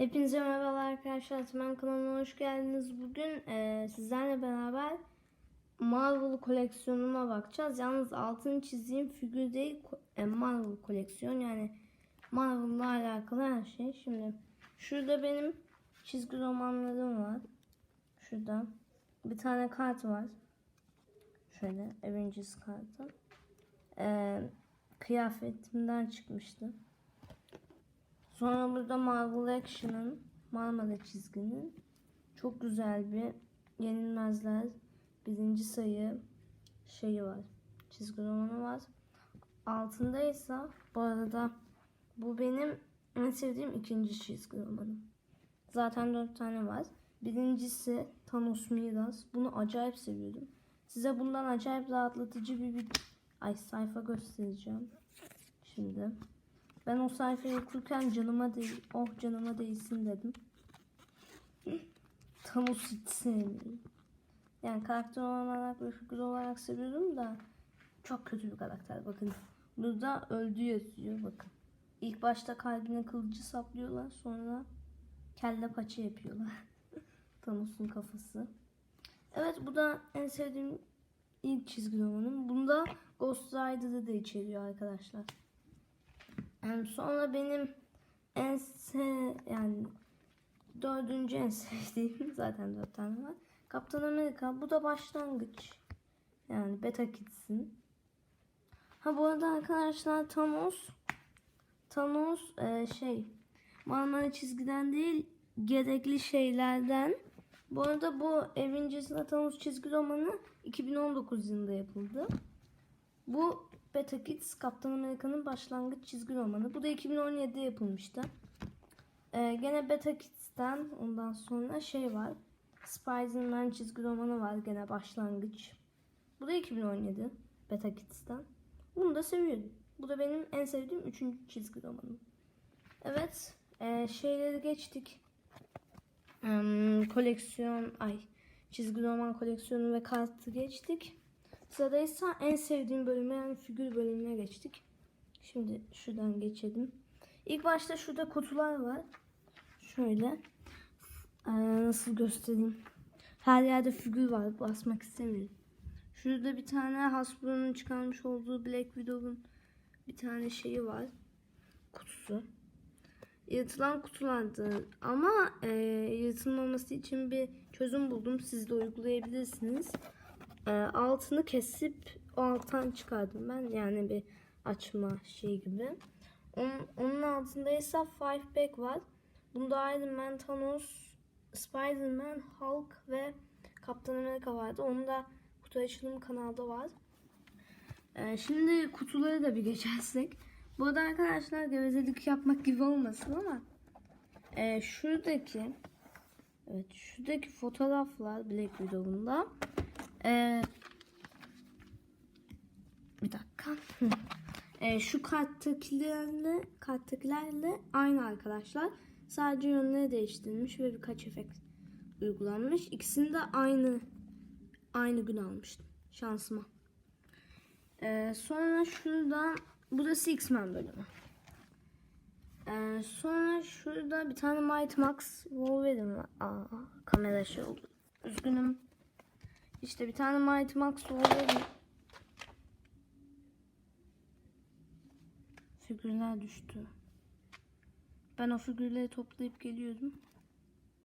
Hepinize merhabalar arkadaşlar. Ben kanalıma hoş geldiniz. Bugün e, sizlerle beraber Marvel koleksiyonuma bakacağız. Yalnız altını çizdiğim figür değil, e, Marvel koleksiyon. Yani Marvel'la alakalı her şey. Şimdi şurada benim çizgi romanlarım var. Şurada bir tane kart var. Şöyle Avengers kartı. E, kıyafetimden çıkmıştı. Sonra burada Marvel Action'ın Marmara çizginin çok güzel bir yenilmezler birinci sayı şeyi var. Çizgi romanı var. Altında ise bu arada bu benim en sevdiğim ikinci çizgi romanım. Zaten dört tane var. Birincisi Thanos Miras. Bunu acayip seviyordum. Size bundan acayip rahatlatıcı bir, bir ay sayfa göstereceğim. Şimdi. Ben o sayfayı okurken canıma değil, oh canıma değsin dedim. Thanos hiç sevmiyorum. Yani karakter olarak ve figür olarak seviyorum da çok kötü bir karakter bakın. Burada öldü yazıyor bakın. İlk başta kalbine kılıcı saplıyorlar sonra kelle paça yapıyorlar. Thanos'un kafası. Evet bu da en sevdiğim ilk çizgi romanım. Bunda Ghost Rider'ı da içeriyor arkadaşlar. Sonra benim en se yani dördüncü en sevdiğim zaten dört tane var. Kaptan Amerika bu da başlangıç. Yani Beta Kids'in. Ha bu arada arkadaşlar Thanos Thanos e, şey Marmara çizgiden değil gerekli şeylerden. Bu arada bu Avengers'la Thanos çizgi romanı 2019 yılında yapıldı. Bu Beta Kids Kaptan Amerika'nın başlangıç çizgi romanı. Bu da 2017'de yapılmıştı. Ee, gene Beta Kids'ten ondan sonra şey var. Spider-Man çizgi romanı var gene başlangıç. Bu da 2017 Beta Kids'ten. Bunu da seviyorum. Bu da benim en sevdiğim üçüncü çizgi romanım. Evet. ee, şeyleri geçtik. Hmm, koleksiyon ay çizgi roman koleksiyonu ve kartı geçtik. Sırada ise en sevdiğim bölüme yani figür bölümüne geçtik. Şimdi şuradan geçelim. İlk başta şurada kutular var. Şöyle. Ee, nasıl göstereyim? Her yerde figür var. Basmak istemiyorum. Şurada bir tane Hasbro'nun çıkarmış olduğu Black Widow'un bir tane şeyi var. Kutusu. Yırtılan kutulardı. Ama e, yırtılmaması için bir çözüm buldum. Siz de uygulayabilirsiniz e, altını kesip o alttan çıkardım ben. Yani bir açma şey gibi. Onun, altında ise Five Pack var. Bunda Iron Man, Thanos, Spider-Man, Hulk ve Kaptan Amerika vardı. Onun da kutu açılım kanalda var. E, şimdi kutuları da bir geçersek. Bu arada arkadaşlar gevezelik yapmak gibi olmasın ama e, şuradaki evet şuradaki fotoğraflar Black Widow'un da ee, bir dakika. Ee, şu karttakilerle karttakilerle aynı arkadaşlar. Sadece yönleri değiştirilmiş ve birkaç efekt uygulanmış. İkisini de aynı aynı gün almıştım. Şansıma. Ee, sonra şurada burası X-Men bölümü. Ee, sonra şurada bir tane Mighty Max Wolverine var. Aa, kamera şey oldu. Üzgünüm. İşte bir tane Mighty Max Wolverine. Figürler düştü. Ben o figürleri toplayıp geliyordum.